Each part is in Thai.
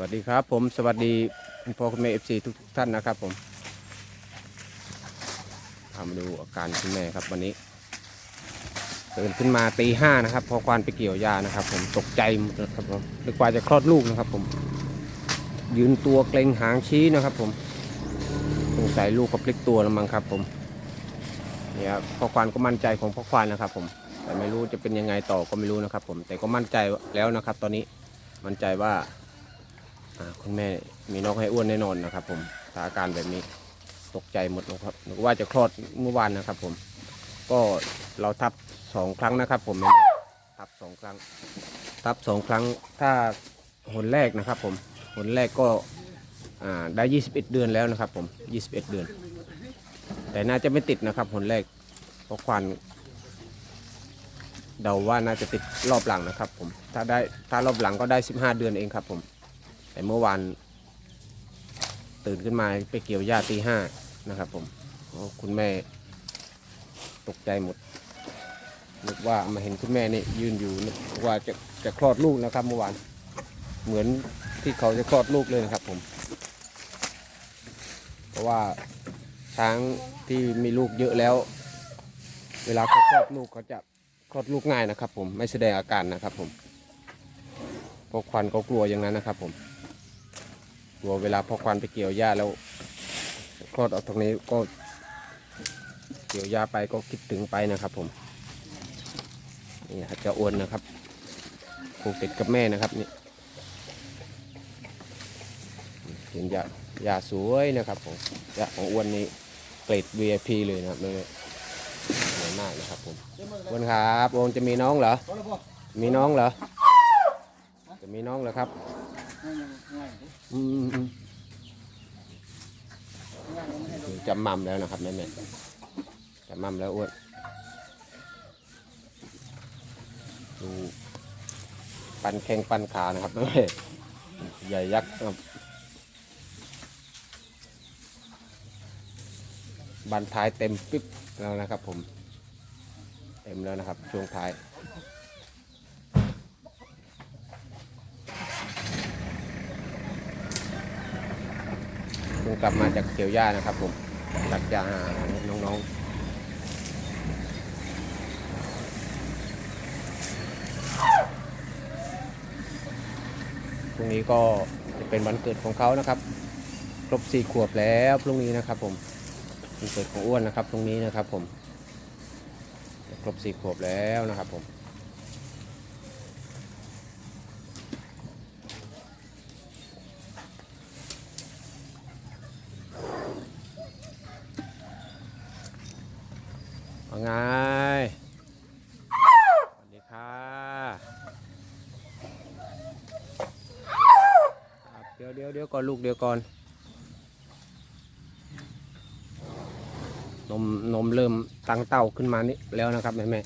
วัสดีครับ ผมสวัสดีคุณพ่อคุณแม่เอฟซีทุกท่านนะครับผมพามาดูอาการคุณแม่ครับวันนี้ตื่นขึ้นมาตีห้านะครับ พอควานไปเกี่ยวยานะครับ ผมตกใจหมดนะครับผมนึกว่าจะคลอดลูกนะครับ ผม ยืนตัวเกรงหางชี้นะครับ ผมสงสัยลูกเขาพลิกตัวแล้วมั้งครับ ผมเนี่ยพ่อควานก็มั่นใจของพ่อควานนะครับ ผมแต่ไม่รู้จะเป็นยังไงต่อก็ไม่รู้นะครับ ผมแต่ก็มั่นใจแล้วนะครับ ตอนนี้มั่นใจว่า คุณแม่มีน้องให้อ้วนแน่นอนนะครับ ผมสถานการณ์แบบนี้ตกใจหมดนะครับนึกว่าจะคลอดเมื่อวานนะครับ ผม ก็เราทับสองครั้งนะครับผมแม่ทับสองครั้ง ทับสองครั้งถ้าหนแรกนะครับ ผมหนแรกก็อ่าได้ 21 เดือนแล้วนะครับ ผม 21 เดือน แต่น่าจะไม่ติดนะครับหนแรกเพราะควันเดาว่าน่าจะติดรอบหลังนะครับ ผมถ้าได้ถ้ารอบหลังก็ได้ 15 เดือนเองครับผม เมื่อวานตื่นขึ้นมาไปเกี่ยวหญ้าตีห้านะครับผมคุณแม่ตกใจหมดนึกว่ามาเห็นคุณแม่นี่ยืนอยู่นึกว่าจะจะคลอดลูกนะครับเมื่อวานเหมือนที่เขาจะคลอดลูกเลยนะครับผม เพราะว่าช้างที่มีลูกเยอะแล้ว เวลาเขาคลอดลูกเขาจะคลอดลูกง่ายนะครับ ผมไม่แสดงอาการนะครับ ผมเพราะควันเขากลัวอย่างนั้นนะครับ ผม กลัวเวลาพอควันไปเกี่ยวหญ้าแล้วคลอดออกตรงนี้ก็เกี่ยวหญ้าไปก็คิดถึงไปนะครับผมนี่จะอ้วนนะครับผูกติดกับแม่นะครับนี่เห็นหญ้าหญ้าสวยนะครับผมหญ้าของอ้วนนี่เกรด VIP เลยนะครับแม่สวยมากนะครับผมอ้วนครับโอนจะมีน้องเหรอมีน้องเหรอจะมีน้องเหรอครับ อืมจะมั่มแล้วนะครับแม่แม่จะมั่มแล้วอ้วนดูปันแข้งปันขานะครับแม่แม่ใหญ่ยักษ์ครับบันท้ายเต็มปิ๊บแล้วนะครับผม เต็มแล้วนะครับช่วงท้าย งกลับมาจากเกี่ยวหญ้านะครับผมตัดหญ้ากน้องๆพรุ่งนี้ก็จะเป็นวันเกิดของเขานะครับ ครบสี่ขวบแล้วพรุ่งนี้นะครับ ผมวันเกิดของอ้วนนะครับพรุ่งนี้นะครับ ผม ครบสี่ขวบแล้วนะครับ ผม ว่าไงสวัสดีค่ะครับเดี๋ยวเดี๋ยวเดี๋ยวก่อนลูกเดี๋ยวก่อน นมนมเริ่มตั้งเต้าขึ้นมานี่แล้วนะครับแม่แม่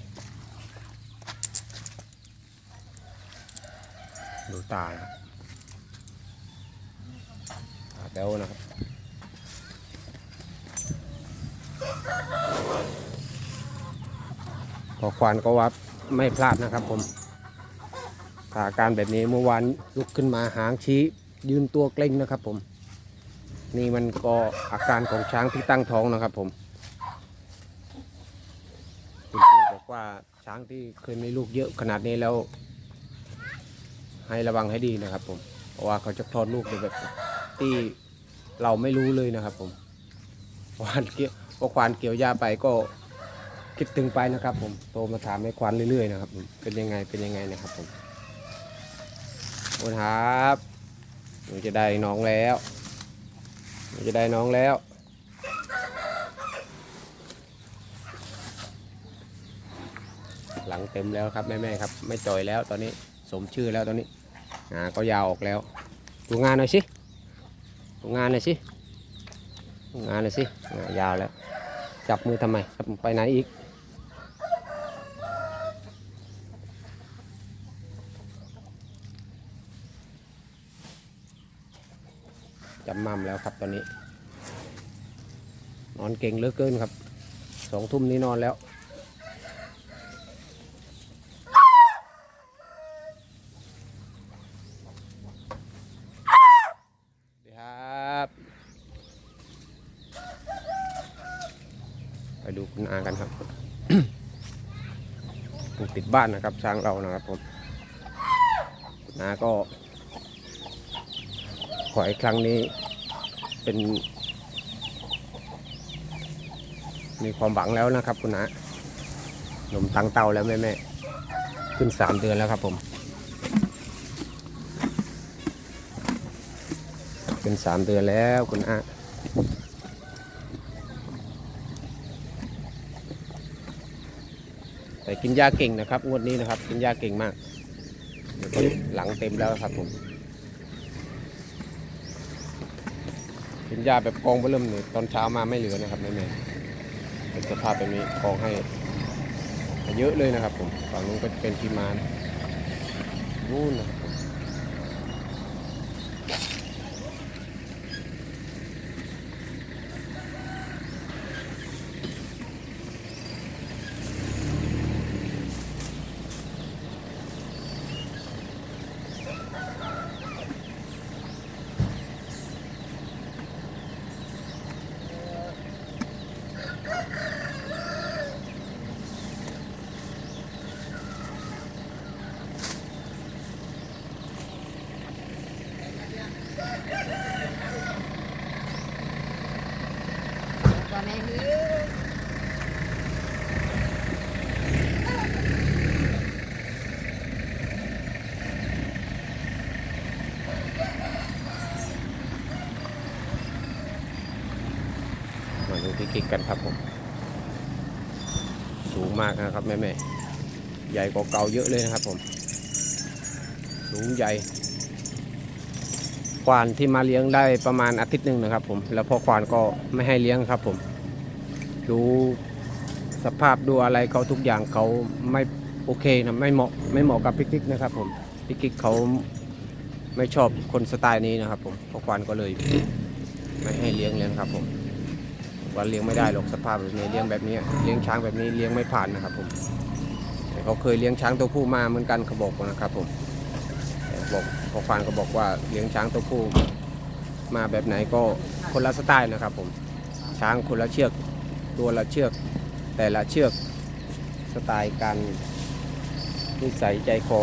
ดูตานะครับตาแต้วนะครับ อควานก็วัดไม่พลาดนะครับผมถ้าอาการแบบนี้เมื่อวานลุกขึ้นมาหางชี้ ยืนตัวเกร็งนะครับผม นี่มันก็อาการของช้างที่ตั้งท้องนะครับผมคุณครูบอกว่าช้างที่เคยมีลูกเยอะขนาดนี้แล้ว ให้ระวังให้ดีนะครับผมเพราะว่าเขาจะคลอดลูกในแบบที่เราไม่รู้เลยนะครับผมควานเกี่ยวพอควานเกี่ยวหญ้าไปก็ คิดถึงไปนะครับผมโทรมาถามให้ควันเรื่อยๆนะครับผมเป็นยังไงเป็นยังไงนะครับผมโอนครับหนูจะได้น้องแล้วหนูจะได้น้องแล้วหลังเต็มแล้วครับแม่ๆครับ ไม่จ่อยแล้วตอนนี้สมชื่อแล้วตอนนี้งาก็ยาวออกแล้วดูงานหน่อยสิดูงานหน่อยสิงานหน่อยสิยาวแล้ว จับมือทำไมไปไหนอีกำมั่มแล้วครับตอนนี้ นอนเก่งเหลือเกินครับสองทุ่มนี้นอนแล้วดีครับไปดูคุณอากันครับปลูกติดบ้านนะครับช้างเรานะครับผมคุณอาก็ขอให้ครั้งนี้ เป็น มีความหวังแล้วนะครับ คุณอาหนมตังเตาแล้วแม่แม่ขึ้นสามเดือนแล้วครับผมเป็นสามเดือนแล้วคุณอาแต่กินยาเก่งนะครับงวดนี้นะครับ กินยาเก่งมากหลังเต็มแล้วครับผมินยาแบบกองเบอร์เริ่มเนี่ยตอนเช้ามาไม่เหลือนะครับแม่แม่เป็นสภาพแบบนี้กองให้เยอะเลยนะครับผมฝั่งนู้นก็เป็นพิมานนู่นนะ พริกกันครับผม สูงมากนะครับแม่แม่ๆใหญ่กว่าเก่าเยอะเลยนะครับผม สูงใหญ่ควานที่มาเลี้ยงได้ประมาณอาทิตย์หนึ่งนะครับผม แล้วพ่อควานก็ไม่ให้เลี้ยงครับผม ดูสภาพดูอะไรเขาทุกอย่างเขาไม่โอเคนะไม่เหมาะไม่เหมาะกับพี่กิ๊กนะครับผมพี่กิ๊กเขาไม่ชอบคนสไตล์นี้นะครับผมพ่อควานก็เลยไม่ให้เลี้ยงเลยครับผม ว่าเลี้ยงไม่ได้หรอกสภาพแบบนี้เลี้ยงแบบนี้เลี้ยงช้างแบบนี้เลี้ยงไม่ผ่านนะครับผมแต่เขาเคยเลี้ยงช้างตัวผู้มาเหมือนกันเขาบอกนะครับผมบอกพอฟันก็บอกว่าเลี้ยงช้างตัวผู้มาแบบไหนก็คนละสไตล์นะครับผมช้างคนละเชือกตัวละเชือก แต่ละเชือกสไตล์การนิสัยใจคอ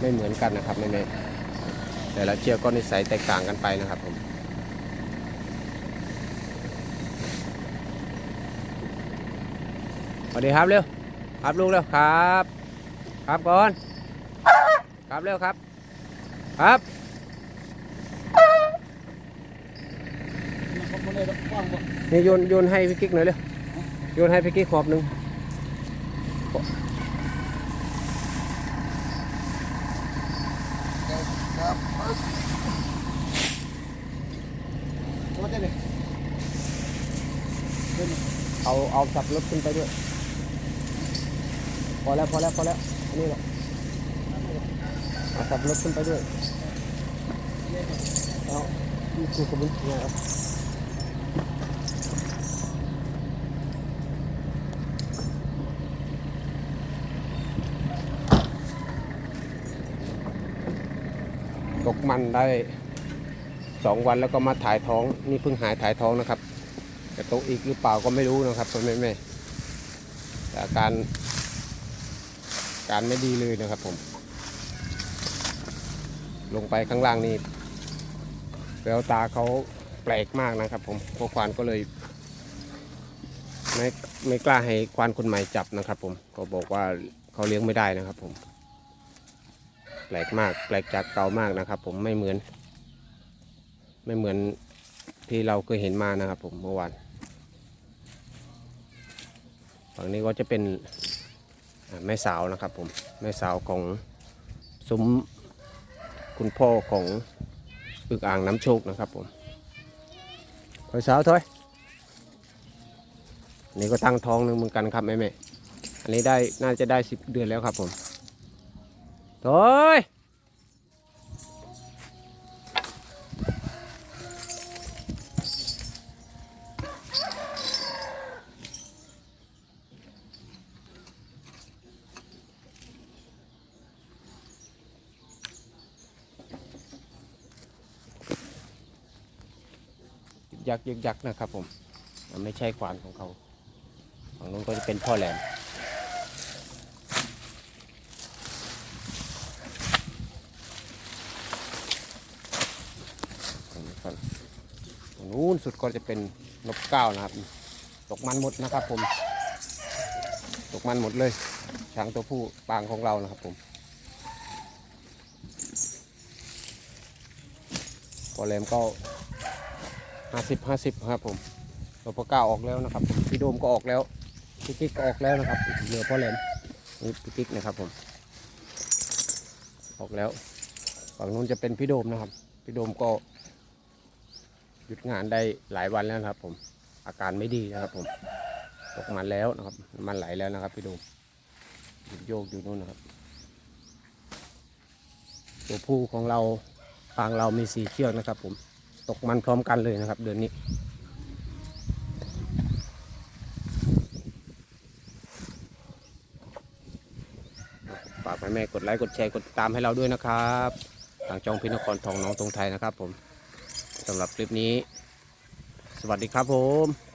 ไม่เหมือนกันนะครับแม่แต่ละเชือกก็นิสัยแตกต่างกันไปนะครับผม วัสดีครับเร็ว ครับลูกเร็วครับ ครับก่อน ครับเร็วครับ ครับนี่โยนโยนให้พี่กิ๊กหน่อยเร็ว โยนให้พี่กิ๊กขอบหนึ่งเจ้านี่เดี๋ยวนี่เอาเอาสับรถขึ้นไปด้วย พอแล้วพอแล้วพอแล้วนี่แหละเอาสับรถขึ้นไปด้วยเอานี่คือกระบุนนี่ยครับตกมันได้สองวันแล้วก็มาถ่ายท้องนี่เพิ่งหายถ่ายท้องนะครับ จะตกอีกหรือเปล่าก็ไม่รู้นะครับพ่อแม่แม่อาการ การไม่ดีเลยนะครับผม ลงไปข้างล่างนี่แววตาเขาแปลกมากนะครับ ผมพวกควานก็เลยไม่ไม่กล้าให้ควานคนใหม่จับนะครับ ผมเขาบอกว่าเขาเลี้ยงไม่ได้นะครับ ผม แปลกมาก แปลกจากเก่ามากนะครับ ผมไม่เหมือน ไม่เหมือนที่เราเคยเห็นมานะครับ ผมเมื่อวานฝั่งนี้ก็จะเป็น แม่สาวนะครับผมแม่สาวของซุ้มคุณพ่อของอึกอ่างน้ำโชคนะครับผมถอยสาวถอยอันนี้ก็ตั้งท้องหนึ่งเหมือนกันครับแม่แม่อันนี้ได้น่าจะได้สิบเดือนแล้วครับผมถอย ยึกยักยึกยักนะครับ ผมมันไม่ใช่ควานของเขาฝั่งนู้นก็จะเป็นพ่อแหลมฝั่งนู้นฝั่งนู้นสุดก็จะเป็นนกเก้านะครับ ตกมันหมดนะครับ ผม ตกมันหมดเลย ช้างตัวผู้ปางของเรานะครับ ผมพอแหลมก็ ห้าสิบห้าสิบครับผมตัวพอเก้าออกแล้วนะครับผมพี่โดมก็ออกแล้วพี่กิ๊กก็ออกแล้วนะครับเหลือพ่อแหลมนี่พี่กิ๊กนะครับผม ออกแล้วฝั่งนู้นจะเป็นพี่โดมนะครับ พี่โดมก็ หยุดงานได้หลายวันแล้วนะครับ ผม อาการไม่ดีนะครับ ผมตกมันแล้วนะครับ มันไหลแล้วนะครับ พี่โดมหยุดโยกอยู่นู่นนะครับ ตัวผู้ของเราปางเรามีสีเชือกนะครับผม ตกมันพร้อมกันเลยนะครับ เดือนนี้ ฝากแม่กดไลค์กดแชร์กดติดตามให้เราด้วยนะครับ ทางจองพินครทองน้องตรงไทยนะครับผมสำหรับคลิปนี้ สวัสดีครับผม